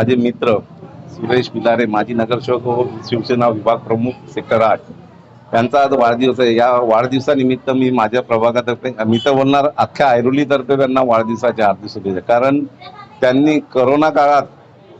माझे मित्र सुरेश बिलारे माजी नगरसेवक व शिवसेना विभाग प्रमुख सेक्टर आठ त्यांचा आज वाढदिवस आहे. या वाढदिवसानिमित्त मी माझ्या प्रभागातर्फे मी तर बोलणार. अख्ख्या ऐरोलीतर्फे त्यांना वाढदिवसाच्या हार्दिक शुभेच्छा. कारण त्यांनी करोना काळात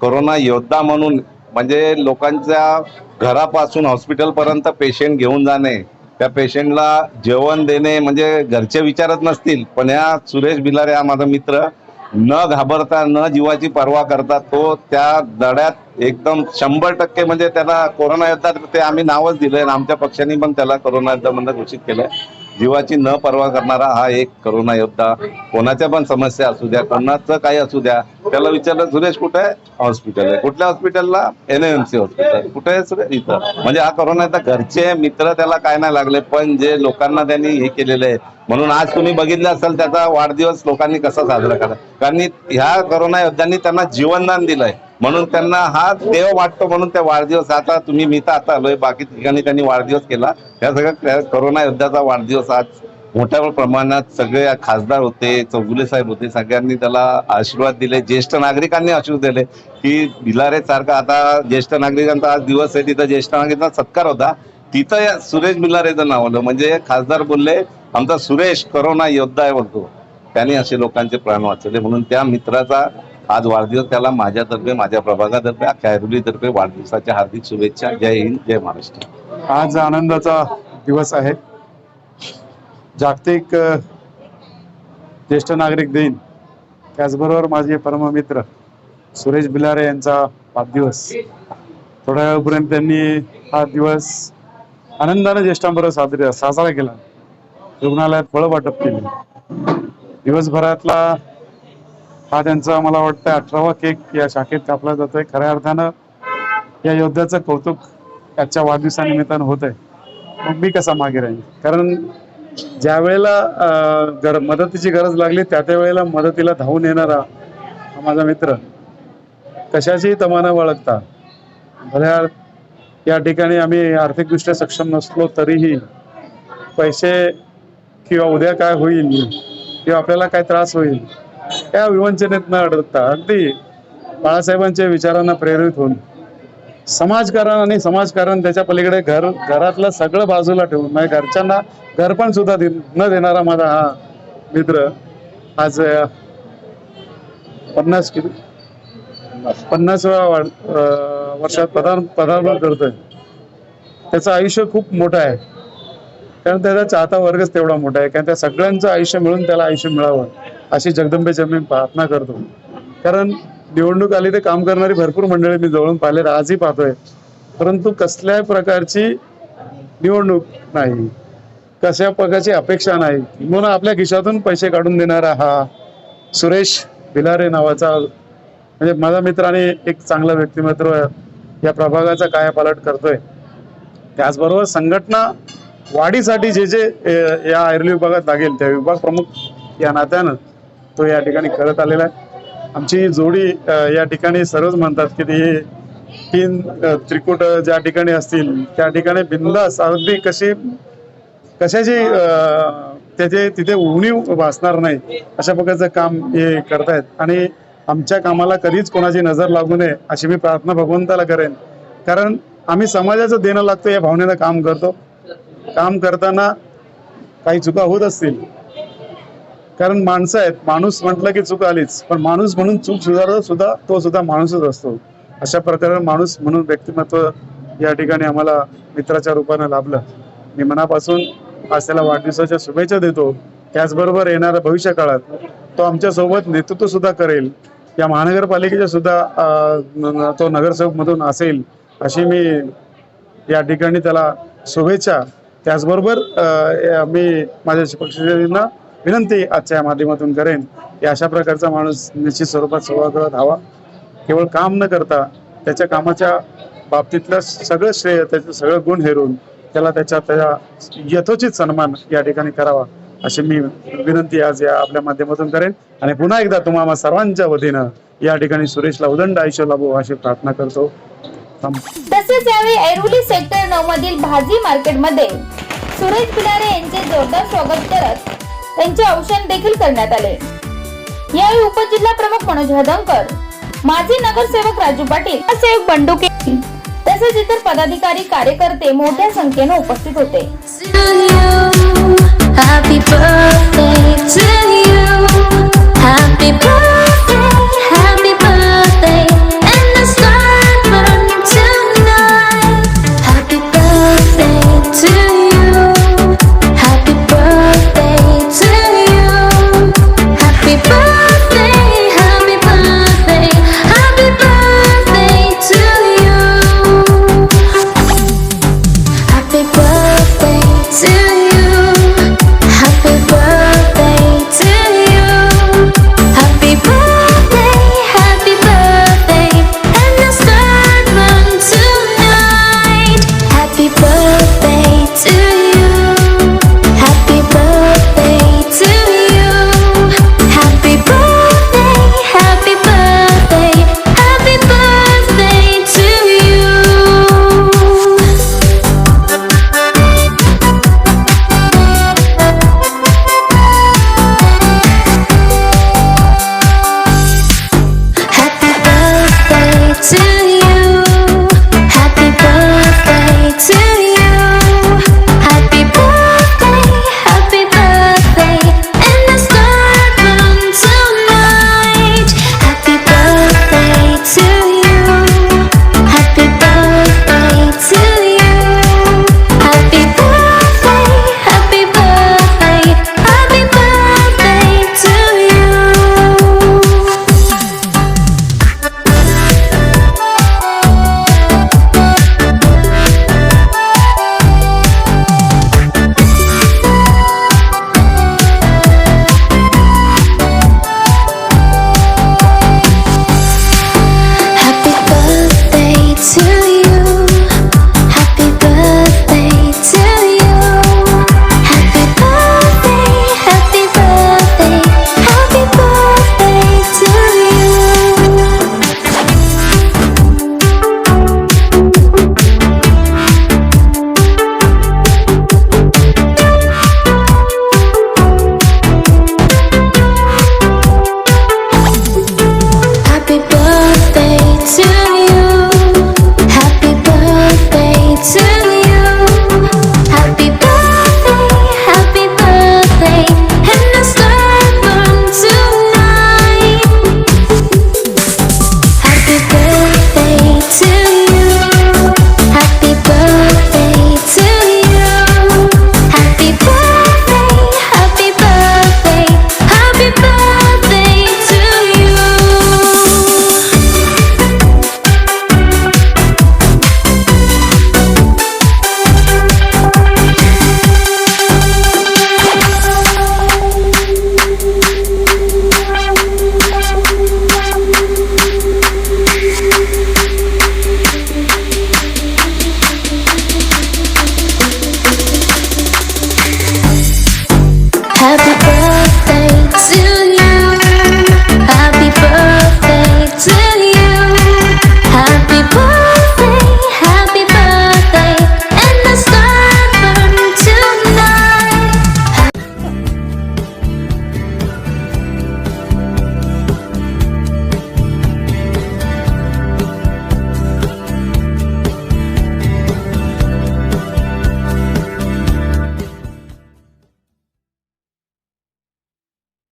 करोना योद्धा म्हणून म्हणजे लोकांच्या घरापासून हॉस्पिटलपर्यंत पेशंट घेऊन जाणे त्या पेशंटला जेवण देणे म्हणजे घरचे विचारत नसतील. पण या सुरेश बिलारे हा माझा मित्र न घाबरता न जीवाची पर्वा करता तो त्या दड्यात एकदम शंभर टक्के म्हणजे त्याला कोरोना योद्धा ते आम्ही नावच दिलंय आणि आमच्या पक्षाने पण त्याला कोरोना योद्धा म्हणून घोषित केलंय. जीवाची न पर्वा करणारा हा एक करोना योद्धा. कोणाच्या पण समस्या असू द्या कोणाचं काही असू द्या त्याला विचारलं सुरेश कुठे आहे? हॉस्पिटल आहे. कुठल्या हॉस्पिटलला? N M C hospital. कुठे आहे सुरेश? इथं. म्हणजे हा करोना आता घरचे मित्र त्याला काय नाही लागले पण जे लोकांना त्यांनी हे केलेले आहे. म्हणून आज तुम्ही बघितलं असेल त्याचा वाढदिवस लोकांनी कसा साजरा करा कारण ह्या करोना योद्ध्यांनी त्यांना जीवनदान दिलंय. म्हणून त्यांना हा देव वाटतो म्हणून त्या वाढदिवस आता तुम्ही मी तर आता आलोय. बाकी ठिकाणी त्यांनी वाढदिवस केला. या सगळ्या करोना युद्धाचा वाढदिवस आज मोठ्या प्रमाणात सगळे खासदार होते चौगुले साहेब होते सगळ्यांनी त्याला आशीर्वाद दिले. ज्येष्ठ नागरिकांनी आशीर्वाद दिले की बिलारे सारखा आता ज्येष्ठ नागरिकांचा आज दिवस आहे. तिथं ज्येष्ठ नागरिकांचा सत्कार होता. तिथं या सुरेश बिलारेचं नाव आलं. म्हणजे खासदार बोलले आमचा सुरेश करोना योद्धा आहे म्हणतो. त्याने असे लोकांचे प्राण वाचवले. म्हणून त्या मित्राचा आज वाढदिवस त्याला माझ्यातर्फे माझ्या प्रभागातर्फे अख्ख्या ऐरोलीतर्फे वाढदिवसाच्या हार्दिक शुभेच्छा. जय हिंद जय महाराष्ट्र. आज आनंदाचा दिवस आहे. जागतिक ज्येष्ठ नागरिक दिन. त्याचबरोबर माझे परममित्र सुरेश बिलारे यांचा वाढदिवस थोड्या वेळापर्यंत त्यांनी हा दिवस आनंदाने ज्येष्ठांबरोबर साजरा साजरा केला. रुग्णालयात फळं वाटप केले. दिवसभरातला हा त्यांचा मला वाटतं अठरावा केक या शाखेत कापला जातोय. खऱ्या अर्थानं या योद्ध्याचं कौतुक त्याच्या वाढदिवसानिमित्तानं होत आहे मग मी कसा मागे राहील कारण ज्या वेळेला गर मदतीची गरज लागली त्या त्या वेळेला मदतीला धावून येणारा हा माझा मित्र कशाचीही तमाना बाळगता भल्या या ठिकाणी आम्ही आर्थिकदृष्ट्या सक्षम नसलो तरीही पैसे किंवा उद्या काय होईल किंवा आपल्याला काय त्रास होईल त्या विवंचनेत न अडकता. अगदी बाळासाहेबांच्या विचारांना प्रेरित होऊन. समाजकारण आणि समाजकारण त्याच्या पलीकडे घर घरातलं सगळं बाजूला ठेवून. म्हणजे घरच्यांना घर पण सुद्धा दे- न देणारा माझा हा मित्र आज पन्नास किलो पन्नासव्या अं, वर्षात पदार्पण पदार्पण करतोय. त्याचं आयुष्य खूप मोठं आहे. कारण त्याचा चाहता वर्गच तेवढा मोठा आहे. कारण त्या सगळ्यांचं आयुष्य मिळून त्याला आयुष्य मिळावं अशी जगदंबेच्या मी प्रार्थना करतो. कारण निवडणूक आली ते काम करणारी भरपूर मंडळी मी जवळून पाहिले आजही पाहतोय. परंतु कसल्याही प्रकारची निवडणूक नाही. कशा प्रकारची अपेक्षा नाही. म्हणून आपल्या खिशातून पैसे काढून देणारा हा सुरेश भिलारे नावाचा म्हणजे माझा मित्राने एक चांगला व्यक्तिमत्व या प्रभागाचा कायापालट करतोय. त्याचबरोबर संघटना वाढीसाठी जे जे या आयर्ली विभागात लागेल त्या विभाग प्रमुख या नात्यानं तो या ठिकाणी करत आलेला आहे. आमची जोडी या ठिकाणी सर्वच म्हणतात की ती तीन त्रिकूट ज्या ठिकाणी असतील त्या ठिकाणी बिंदास अगदी कशी कशाची त्याचे तिथे उणीव भासणार नाही अशा प्रकारचं काम हे करतायत. आणि आमच्या कामाला कधीच कोणाची नजर लागू नये अशी मी प्रार्थना भगवंताला करेन. कारण आम्ही समाजाचं देणं लागतं या भावनेनं काम करतो. काम करताना काही चुका होत असतील. कारण माणसं आहेत माणूस म्हटलं की चूक आलीच पण माणूस म्हणून चूक सुधारत सुद्धा तो सुद्धा माणूसच असतो. अशा प्रकारे माणूस म्हणून व्यक्तिमत्व या ठिकाणी आम्हाला मित्राच्या रूपानं लाभलं. मी मनापासून आज त्याला वाढदिवसाच्या शुभेच्छा देतो. त्याचबरोबर येणाऱ्या भविष्य काळात तो आमच्यासोबत नेतृत्व सुद्धा करेल. या महानगरपालिकेच्या सुद्धा तो नगरसेवक मधून असेल अशी मी या ठिकाणी त्याला शुभेच्छा त्याचबरोबर अं, मी माझ्या पक्षांना विनंती आजच्या या माध्यमातून करेन की अशा प्रकारचा माणूस निश्चित स्वरूपात सभागृहात हवा. केवळ काम न करता त्याच्या कामाच्या बाबतीतलं सगळं श्रेय त्याचं सगळं गुण हेरून त्याला त्याच्या त्याचा यथोचित सन्मान या ठिकाणी करावा अशी मी विनंती आज या आपल्या माध्यमातून करेन. आणि पुन्हा एकदा तुम्हाला सर्वांच्या वतीनं या ठिकाणी सुरेशला उदंड आयुष्य लाभो अशी प्रार्थना करतो. तसेच यावेळी ऐरोली सेक्टर नऊ मधील भाजी मार्केटमध्ये सुरेश पिलारे यांचे जोरदार स्वागत करत त्यांचे औषण देखील करण्यात आले यावेळी उपजिल्हा प्रमुख मनोज हदंकर माजी नगरसेवक राजू पाटील नगरसेवक बंडू के तसेच इतर पदाधिकारी कार्यकर्ते मोठ्या संख्येने उपस्थित होते. Happy birthday to you. Happy birthday.